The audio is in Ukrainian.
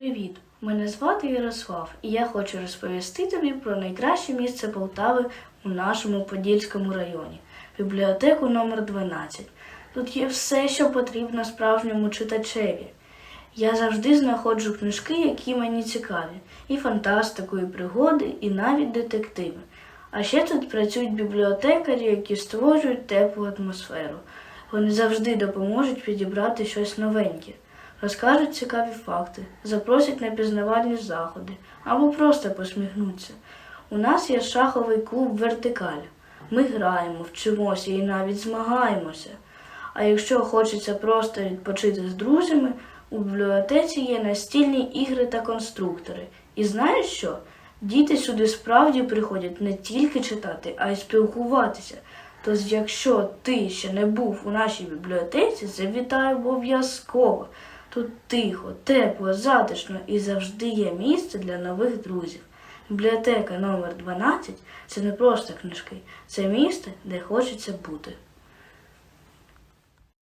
Привіт! Мене звати Ярослав, і я хочу розповісти тобі про найкраще місце Полтави у нашому Подільському районі бібліотеку номер 12. Тут є все, що потрібно справжньому читачеві. Я завжди знаходжу книжки, які мені цікаві, і фантастику, і пригоди, і навіть детективи. А ще тут працюють бібліотекарі, які створюють теплу атмосферу. Вони завжди допоможуть підібрати щось новеньке, розкажуть цікаві факти, запросять на пізнавальні заходи або просто посміхнуться. У нас є шаховий клуб Вертикаль. Ми граємо, вчимося і навіть змагаємося. А якщо хочеться просто відпочити з друзями, у бібліотеці є настільні ігри та конструктори. І знаєш що? Діти сюди справді приходять не тільки читати, а й спілкуватися. Тож, якщо ти ще не був у нашій бібліотеці, завітай обов'язково. Тут тихо, тепло, затишно і завжди є місце для нових друзів. Бібліотека номер 12 це не просто книжки, це місце, де хочеться бути.